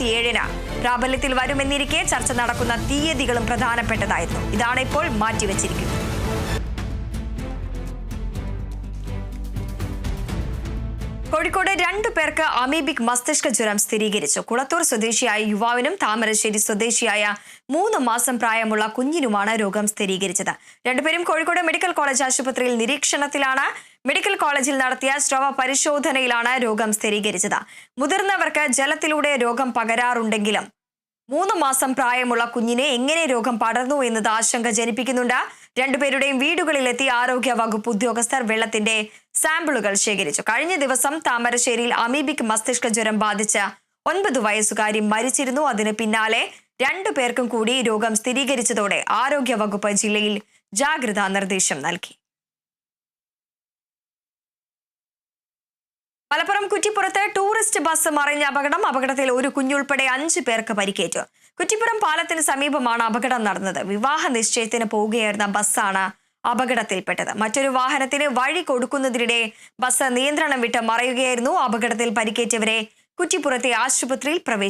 ഇരുപത്തിയേഴിന്. പ്രാബല്യത്തിൽ വരുമെന്നിരിക്കെ ചർച്ച നടക്കുന്ന തീയതികളും പ്രധാനപ്പെട്ടതായിരുന്നു. ഇതാണ് ഇപ്പോൾ മാറ്റിവെച്ചിരിക്കുന്നത്. കോഴിക്കോട് രണ്ടു പേർക്ക് അമീബിക് മസ്തിഷ്ക ജ്വരം സ്ഥിരീകരിച്ചു. കുളത്തൂർ സ്വദേശിയായ യുവാവിനും താമരശ്ശേരി സ്വദേശിയായ മൂന്ന് മാസം പ്രായമുള്ള കുഞ്ഞിനുമാണ് രോഗം സ്ഥിരീകരിച്ചത്. രണ്ടുപേരും കോഴിക്കോട് മെഡിക്കൽ കോളേജ് ആശുപത്രിയിൽ നിരീക്ഷണത്തിലാണ്. മെഡിക്കൽ കോളേജിൽ നടത്തിയ സ്രവ പരിശോധനയിലാണ് രോഗം സ്ഥിരീകരിച്ചത്. മുതിർന്നവർക്ക് ജലത്തിലൂടെ രോഗം പകരാറുണ്ടെങ്കിലും മൂന്ന് മാസം പ്രായമുള്ള കുഞ്ഞിനെ എങ്ങനെ രോഗം പടർന്നു എന്നത് ആശങ്ക ജനിപ്പിക്കുന്നുണ്ട്. രണ്ടുപേരുടെയും വീടുകളിലെത്തി ആരോഗ്യ വകുപ്പ് ഉദ്യോഗസ്ഥർ വെള്ളത്തിന്റെ സാമ്പിളുകൾ ശേഖരിച്ചു. കഴിഞ്ഞ ദിവസം താമരശ്ശേരിയിൽ അമീബിക് മസ്തിഷ്ക ജ്വരം ബാധിച്ച ഒൻപത് വയസ്സുകാരി മരിച്ചിരുന്നു. അതിന് പിന്നാലെ രണ്ടു പേർക്കും കൂടി രോഗം സ്ഥിരീകരിച്ചതോടെ ആരോഗ്യ വകുപ്പ് ജില്ലയിൽ ജാഗ്രതാ നിർദ്ദേശം നൽകി. മലപ്പുറം കുറ്റിപ്പുറത്ത് ടൂറിസ്റ്റ് ബസ് മറിഞ്ഞ അപകടം. അപകടത്തിൽ ഒരു കുഞ്ഞുൾപ്പെടെ അഞ്ചു പേർക്ക് പരിക്കേറ്റു. കുറ്റിപ്പുറം പാലത്തിന് സമീപമാണ് അപകടം നടന്നത്. വിവാഹ നിശ്ചയത്തിന് പോവുകയായിരുന്ന ബസ്സാണ് അപകടത്തിൽപ്പെട്ടത്. മറ്റൊരു വാഹനത്തിന് വഴി കൊടുക്കുന്നതിനിടെ ബസ് നിയന്ത്രണം വിട്ട് മറയുകയായിരുന്നു. അപകടത്തിൽ പരിക്കേറ്റവരെ കുറ്റിപ്പുറത്തെ ആശുപത്രിയിൽ പ്രവേശിച്ചു